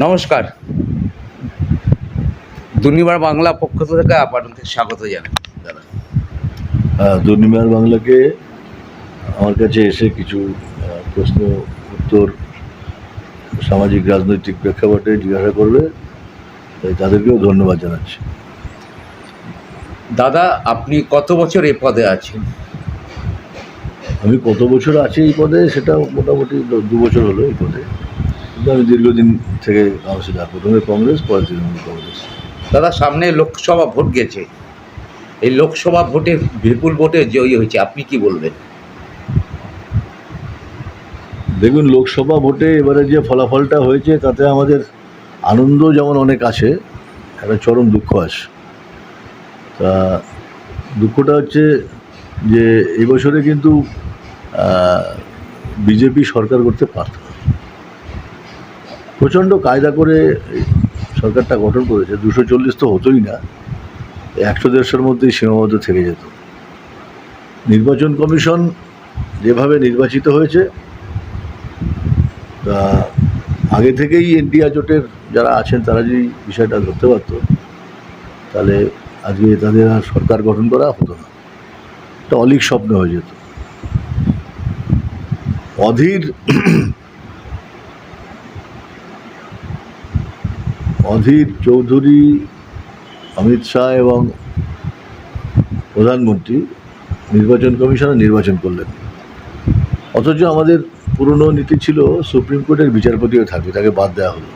নমস্কার। দুর্নিবার বাংলা পক্ষ থেকে আপনাদের স্বাগত জানাই দাদা। দুর্নিমার বাংলাকে আমার কাছে এসে কিছু প্রশ্ন উত্তর সামাজিক রাজনৈতিক প্রেক্ষাপটে জিজ্ঞাসা করবে তাই তাদেরকেও ধন্যবাদ জানাচ্ছি। দাদা আপনি কত বছর এ পদে আছেন? আমি কত বছর আছি এই পদে সেটা মোটামুটি দু- বছর হলো এই পদে। আমি দীর্ঘদিন থেকে কাউন্সিলর প্রথমে কংগ্রেস পরে তৃণমূল কংগ্রেস। দাদা সামনে লোকসভা ভোট গেছে। এই লোকসভা ভোটে বিপুল ভোটে জয়ী হয়েছে আপনি কি বলবেন? দেখুন লোকসভা ভোটে এবারে যে ফলাফলটা হয়েছে তাতে আমাদের আনন্দ যেমন অনেক আছে একটা চরম দুঃখ আছে। তা দুঃখটা হচ্ছে যে এবছরে কিন্তু বিজেপি সরকার করতে পারত না। প্রচণ্ড কায়দা করে সরকারটা গঠন করেছে। দুশো চল্লিশ তো হতোই না। একশো দেড়শোর মধ্যেই সীমাবদ্ধ থেকে যেত। নির্বাচন কমিশন যেভাবে নির্বাচিত হয়েছে, তা আগে থেকেই এনডিআর জোটের যারা আছেন, তারা যদি বিষয়টা ধরতে পারতো, তাহলে আজকে তাদের আর সরকার গঠন করা হতো না। একটা অলিক স্বপ্ন হয়ে যেত। অধীর অধীর চৌধুরী, অমিত শাহ এবং প্রধানমন্ত্রী নির্বাচন কমিশনার নির্বাচন করলেন। অথচ আমাদের পুরনো নীতি ছিল সুপ্রিম কোর্টের বিচারপতিও থাকবে, তাকে বাদ দেওয়া হলো।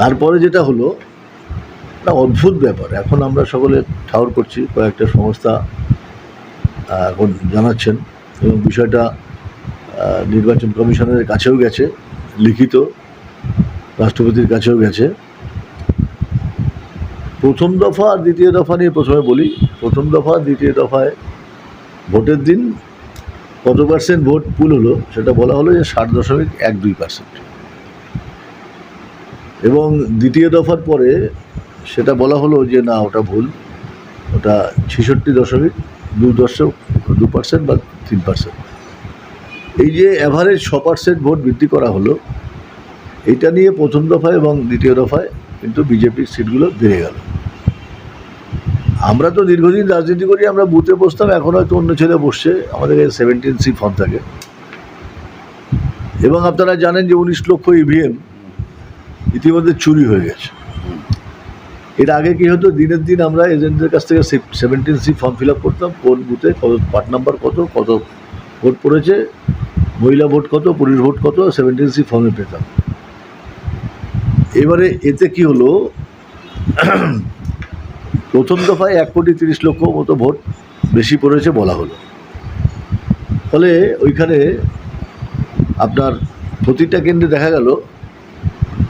তারপরে যেটা হলো, একটা অদ্ভুত ব্যাপার। এখন আমরা সকলে ঠাউর করছি, কয়েকটা সংস্থা এখন জানাচ্ছেন এবং বিষয়টা নির্বাচন কমিশনের কাছেও গেছে, লিখিত। রাষ্ট্রপতির কাছেও গেছে। প্রথম দফা আর দ্বিতীয় দফা নিয়ে প্রথমে বলি, প্রথম দফা দ্বিতীয় দফায় ভোটের দিন কত পার্সেন্ট ভোট পুল হলো সেটা বলা হলো যে ষাট দশমিক এক দুই পার্সেন্ট এবং দ্বিতীয় দফার পরে সেটা বলা হলো যে না, ওটা ভুল। ওটা ছেষট্টি দশমিক দু দশক দু পার্সেন্ট বা তিন পার্সেন্ট এই যে অ্যাভারেজ ছ পার্সেন্ট ভোট বৃদ্ধি করা হলো এইটা নিয়ে প্রথম দফায় এবং দ্বিতীয় দফায় কিন্তু বিজেপির সিটগুলো বেড়ে গেল। আমরা তো দীর্ঘদিন রাজনীতি করি, আমরা বুথে বসতাম, এখন হয়তো অন্য ছেলে বসছে, আমাদের কাছে সেভেন্টিন সি ফর্ম থাকে। এবং আপনারা জানেন যে উনিশ লক্ষ ইভিএম ইতিমধ্যে চুরি হয়ে গেছে। এর আগে কি হতো, দিনের দিন আমরা এজেন্টদের কাছ থেকে seventeen C form fill up করতাম, কোন বুথে, কত পার্ট নাম্বার কত কত ভোট পড়েছে, মহিলা ভোট কত, পুরুষ ভোট কত সেভেন্টিন সি ফর্মে পেতাম। এবারে এতে কি হলো? প্রথম দফায় এক কোটি তিরিশ লক্ষ মতো ভোট বেশি পড়েছে বলা হলো। ফলে ওইখানে আপনার প্রতিটা কেন্দ্রে দেখা গেল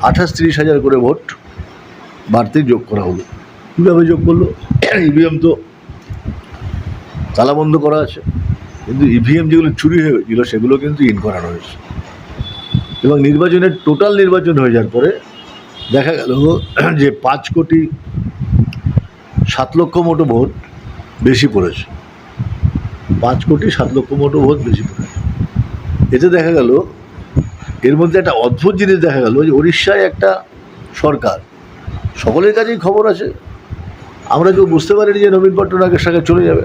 আঠাশ তিরিশ হাজার করে ভোট বাড়তি যোগ করা হলো। কীভাবে যোগ করল? ইভিএম তো তালাবন্ধ করা আছে। কিন্তু ইভিএম যেগুলো চুরি হয়েছিল সেগুলো কিন্তু ইন করানো হয়েছে। এবং নির্বাচনের টোটাল নির্বাচন হয়ে যাওয়ার পরে দেখা গেল যে পাঁচ কোটি সাত লক্ষ মোটো ভোট বেশি পড়েছে। পাঁচ কোটি সাত লক্ষ মোটো ভোট বেশি পড়েছে। এতে দেখা গেল, এর মধ্যে একটা অদ্ভুত জিনিস দেখা গেল যে উড়িষ্যায় একটা সরকার, সকলের কাছেই খবর আছে। আমরা কেউ বুঝতে পারিনি যে নবীন পট্টনায়কের সঙ্গে চলে যাবে।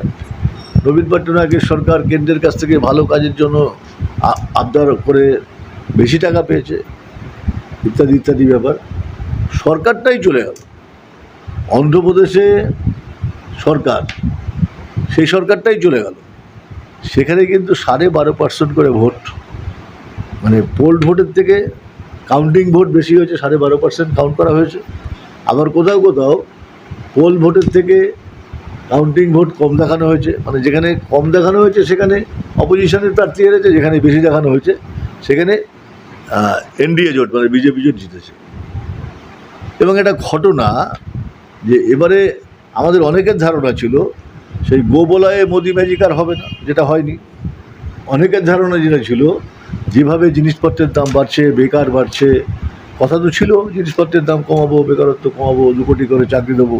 নবীন পট্টনায়কের সরকার কেন্দ্রের কাছ থেকে ভালো কাজের জন্য আবদার করে বেশি টাকা পেয়েছে, ইত্যাদি ইত্যাদি ব্যাপার। সরকারটাই চলে গেল। অন্ধ্রপ্রদেশে সরকার, সেই সরকারটাই চলে গেল। সেখানে কিন্তু সাড়ে বারো পার্সেন্ট করে ভোট মানে পোল ভোটের থেকে কাউন্টিং ভোট বেশি হয়েছে, সাড়ে বারো পার্সেন্ট কাউন্ট করা হয়েছে। আবার কোথাও কোথাও পোল ভোটের থেকে কাউন্টিং ভোট কম দেখানো হয়েছে। মানে যেখানে কম দেখানো হয়েছে, সেখানে অপোজিশনের প্রার্থী হেরেছে যেখানে বেশি দেখানো হয়েছে, সেখানে এনডিএ জোট মানে বিজেপি জোট জিতেছে। এবং একটা ঘটনা যে এবারে আমাদের অনেকের ধারণা ছিল, সেই গোবলয়ে মোদি ম্যাজিক আর হবে না, যেটা হয়নি। অনেকের ধারণা যেটা ছিল, যেভাবে জিনিসপত্রের দাম বাড়ছে, বেকার বাড়ছে, কথা তো ছিল, জিনিসপত্রের দাম কমাবো, বেকারত্ব কমাবো, দু কোটি করে চাকরি দেবো।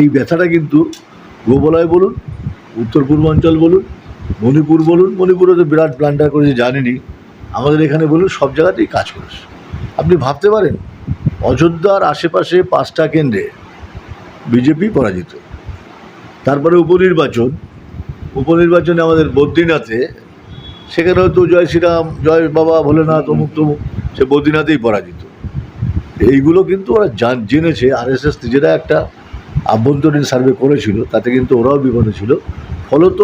এই ব্যথাটা কিন্তু গোবলয় বলুন, উত্তর পূর্বাঞ্চল বলুন, মণিপুর বলুন, মণিপুরে তো বিরাট প্ল্যান্টার করেছে জানিনি আমাদের এখানে বলুন, সব জায়গাতেই কাজ করেছে। আপনি ভাবতে পারেন অযোধ্যার আশেপাশে পাঁচটা কেন্দ্রে বিজেপি পরাজিত। তারপরে উপনির্বাচন। উপনির্বাচনে আমাদের বদ্রীনাথে, সেখানে হয়তো জয় শ্রীরাম, জয় বাবা ভোলেনাথ, অমুক তমুক, সে বদ্রীনাথেই পরাজিত। এইগুলো কিন্তু ওরা জান- জেনেছে, আরএসএস নিজেরা একটা আভ্যন্তরীণ সার্ভে করেছিল, তাতে কিন্তু ওরাও বিপদে ছিল। ফলত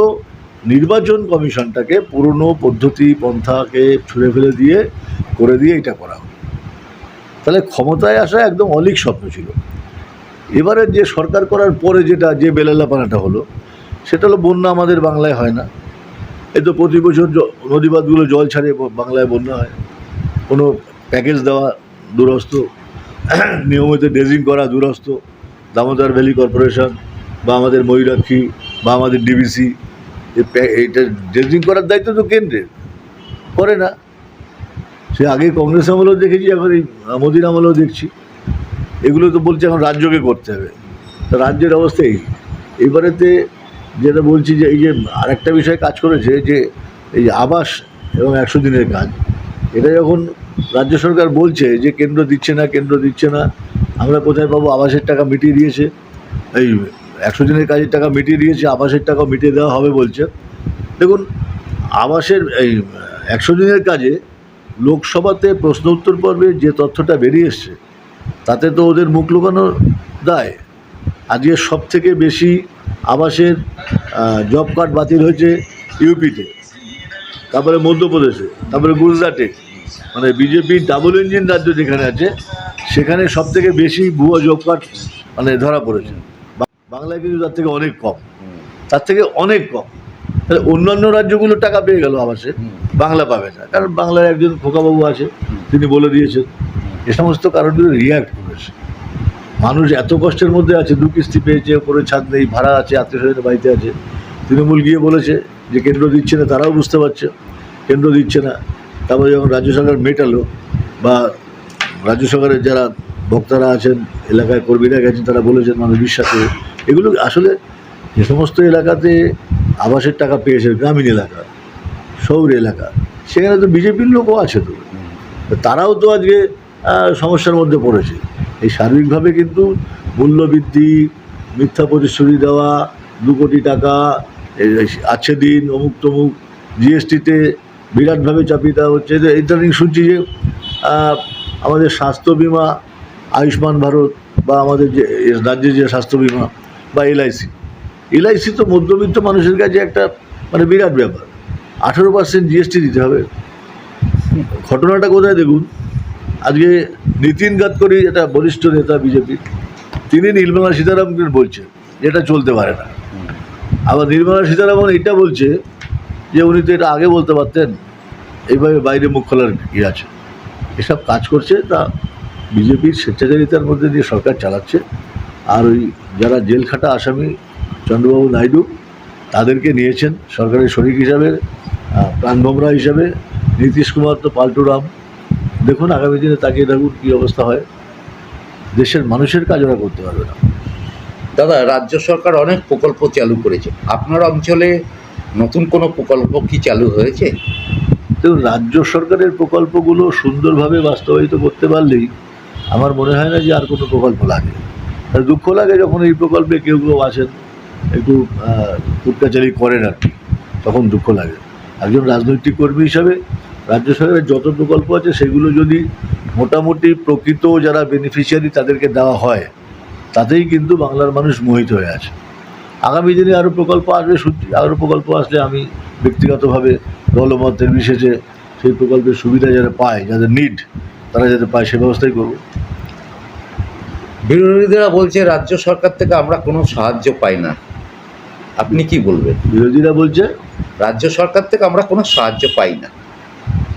নির্বাচন কমিশনটাকে পুরনো পদ্ধতি, পন্থাকে ছুঁড়ে ফেলে দিয়ে, করে দিয়ে এটা করা তাহলে ক্ষমতায় আসা একদম অলিক স্বপ্ন ছিল। এবারে যে সরকার করার পরে যেটা, যে বেলালাপানাটা হলো, সেটা হলো বন্যা আমাদের বাংলায় হয় না। এই তো প্রতি বছর নদীবাদগুলো জল ছাড়ে বাংলায় বন্যা হয়। কোনো প্যাকেজ দেওয়া দূরস্থ নিয়মিত ড্রেজিং করা দূরস্থ দামোদর ভ্যালি কর্পোরেশন বা আমাদের ময়ূরাক্ষী বা আমাদের ডিবিসি এইটা ড্রেজিং করার দায়িত্ব তো কেন্দ্রের। করে না। সে আগে কংগ্রেস আমলেও দেখেছি, এখন এই মোদির আমলেও দেখছি। এগুলো তো বলছে এখন রাজ্যকে করতে হবে। তা রাজ্যের অবস্থা এই। এবারেতে যেটা বলছি যে, এই যে আরেকটা বিষয় কাজ করেছে যে, এই আবাস এবং একশো দিনের কাজ, এটা যখন রাজ্য সরকার বলছে যে কেন্দ্র দিচ্ছে না, কেন্দ্র দিচ্ছে না, আমরা কোথায় পাবো? আবাসের টাকা মিটিয়ে দিয়েছে। এই একশো দিনের কাজের টাকা মিটিয়ে দিয়েছে, আবাসের টাকা মিটিয়ে দেওয়া হবে বলছে। দেখুন, আবাসের এই একশো দিনের কাজে লোকসভাতে প্রশ্ন উত্তর পর্বে যে তথ্যটা বেরিয়ে এসছে, তাতে তো ওদের মুখ লুকানো দায়। আজকে সব থেকে বেশি আবাসের জব কার্ড বাতিল হয়েছে ইউপিতে, তারপরে মধ্যপ্রদেশে, তারপরে গুজরাটে। মানে বিজেপি ডাবল ইঞ্জিন রাজ্য যেখানে আছে, সেখানে সব থেকে বেশি ভুয়ো জব কার্ড মানে ধরা পড়েছে। বাংলায় কিন্তু তার থেকে অনেক কম। তার থেকে অনেক কম। তাহলে অন্যান্য রাজ্যগুলো টাকা পেয়ে গেল আবাসে বাংলা পাবে না কারণ বাংলার একজন খোকাবাবু আছে তিনি বলে দিয়েছেন এ সমস্ত কারণগুলো রিয়াক্ট করেছে। মানুষ এত কষ্টের মধ্যে আছে দু কিস্তি পেয়েছে ওপরে ছাদ নেই ভাড়া আছে আত্মীয় স্বজনের বাড়িতে আছে। তৃণমূল গিয়ে বলেছে যে কেন্দ্র দিচ্ছে না তারাও বুঝতে পারছে কেন্দ্র দিচ্ছে না। তারপরে যখন রাজ্য সরকার মেটালো বা রাজ্য সরকারের যারা বক্তারা আছেন এলাকায় কর্মীরা গেছেন তারা বলেছেন মানুষ বিশ্বাস করে। এগুলো আসলে যে সমস্ত এলাকাতে আবাসের টাকা পেয়েছে গ্রামীণ এলাকা, শহর এলাকা, সেখানে তো বিজেপির লোকও আছে তো। তারাও তো আজকে সমস্যার মধ্যে পড়েছে। এই সার্বিকভাবে কিন্তু মূল্যবৃদ্ধি, মিথ্যা প্রতিশ্রুতি দেওয়া, দু কোটি টাকা আছে দিন, অমুক তমুক জিএসটিতে বিরাটভাবে চাপিয়ে দেওয়া হচ্ছে। ইদানিং শুনছি যে আমাদের স্বাস্থ্য বিমা, আয়ুষ্মান ভারত বা আমাদের যে, রাজ্যের যে স্বাস্থ্য বিমা বা এলআইসি এলআইসি তো মধ্যবিত্ত মানুষের কাছে একটা মানে বিরাট ব্যাপার। আঠেরো পার্সেন্ট জিএসটি দিতে হবে। ঘটনাটা কোথায় দেখুন? আজকে নীতিন গাদকরি একটা বরিষ্ঠ নেতা বিজেপি, তিনি নির্মলা সীতারামকে বলছেন এটা চলতে পারে না। আবার নির্মলা সীতারামন এটা বলছে যে উনি তো এটা আগে বলতে পারতেন, এইভাবে বাইরে মুখ খোলার কি আছে। এসব কাজ করছে, তা বিজেপির স্বেচ্ছাচারিতার মধ্যে দিয়ে সরকার চালাচ্ছে। আর ওই যারা জেল খাটা আসামি চন্দ্রবাবু নাইডু তাদেরকে নিয়েছেন সরকারের শরিক হিসাবে প্রাণভোমরা হিসাবে। নীতিশ কুমার তো পাল্টুরাম দেখুন আগামী দিনে তাকিয়ে থাকুন কী অবস্থা হয়। দেশের মানুষের কাজ ওরা করতে পারবে না। দাদা রাজ্য সরকার অনেক প্রকল্প চালু করেছে। আপনার অঞ্চলে নতুন কোনো প্রকল্প কি চালু হয়েছে? দেখুন রাজ্য সরকারের প্রকল্পগুলো সুন্দরভাবে বাস্তবায়িত করতে পারলেই আমার মনে হয় না যে আর কোনো প্রকল্প লাগে। দুঃখ লাগে যখন এই প্রকল্পে কেউ কেউ আসেন। একটু কুটকাচারি করেন আর কি। তখন দুঃখ লাগে। একজন রাজনৈতিক কর্মী হিসাবে, রাজ্য সরকারের যত প্রকল্প আছে, সেগুলো যদি মোটামুটি প্রকৃত যারা বেনিফিশিয়ারি তাদেরকে দেওয়া হয়, তাতেই কিন্তু বাংলার মানুষ মোহিত হয়ে আছে। আগামী দিনে আরও প্রকল্প আসবে, সত্যি আরও প্রকল্প আসলে আমি ব্যক্তিগতভাবে দলমত নির্বিশেষে সেই প্রকল্পের সুবিধা যারা পায়, যাদের নিড তারা যাতে পায় সে ব্যবস্থাই করব। বিরোধীরা বলছে, রাজ্য সরকার থেকে আমরা কোনো সাহায্য পাই না। আপনি কি বলবেন? বিরোধীরা বলছে রাজ্য সরকার থেকে আমরা কোনো সাহায্য পাই না।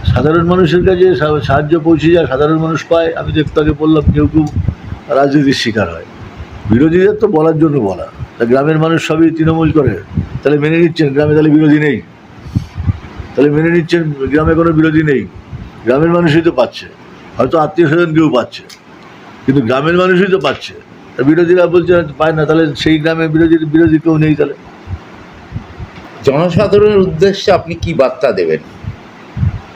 সাধারণ মানুষের কাছে সাহায্য পৌঁছে যায় সাধারণ মানুষ পায়। আমি তো একটু আগে বললাম কেউ কেউ রাজনীতির শিকার হয়। বিরোধীদের তো বলার জন্য বলা। তা গ্রামের মানুষ সবই তৃণমূল করে। তাহলে মেনে নিচ্ছেন? গ্রামে তাহলে বিরোধী নেই। তাহলে মেনে নিচ্ছেন? গ্রামে কোনো বিরোধী নেই। গ্রামের মানুষই তো পাচ্ছে। হয়তো আত্মীয় স্বজন কেউ পাচ্ছে। কিন্তু গ্রামের মানুষই তো পাচ্ছে। বিরোধীরা বলছে পায় না তাহলে সেই গ্রামে বিরোধী বিরোধী কেউ নেই তাহলে। জনসাধারণের উদ্দেশ্যে আপনি কি বার্তা দেবেন?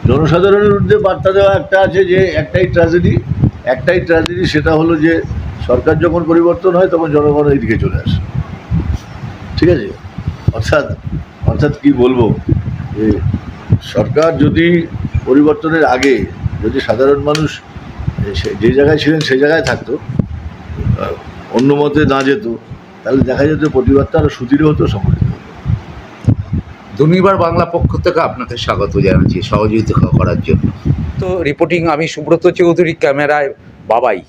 জনসাধারণের উদ্দেশ্যে বার্তা দেওয়া একটা আছে যে একটাই ট্র্যাজেডি একটাই ট্র্যাজেডি সেটা হলো যে সরকার যখন পরিবর্তন হয় তখন জনগণ এইদিকে চলে আসে। ঠিক আছে? অর্থাৎ অর্থাৎ কি বলব? যে সরকার যদি পরিবর্তনের আগে যদি সাধারণ মানুষ যে জায়গায় ছিলেন সেই জায়গায় থাকতো অন্য মতে না যেত তাহলে দেখা যেত প্রতিবাদটা আরও সুদৃঢ় হতো সংগঠিত হতো দুর্নিবার বাংলা পক্ষ থেকে আপনাকে স্বাগত জানাচ্ছি সহযোগিতা করার জন্য। তো রিপোর্টিং আমি সুব্রত চৌধুরী ক্যামেরায় বাবাই।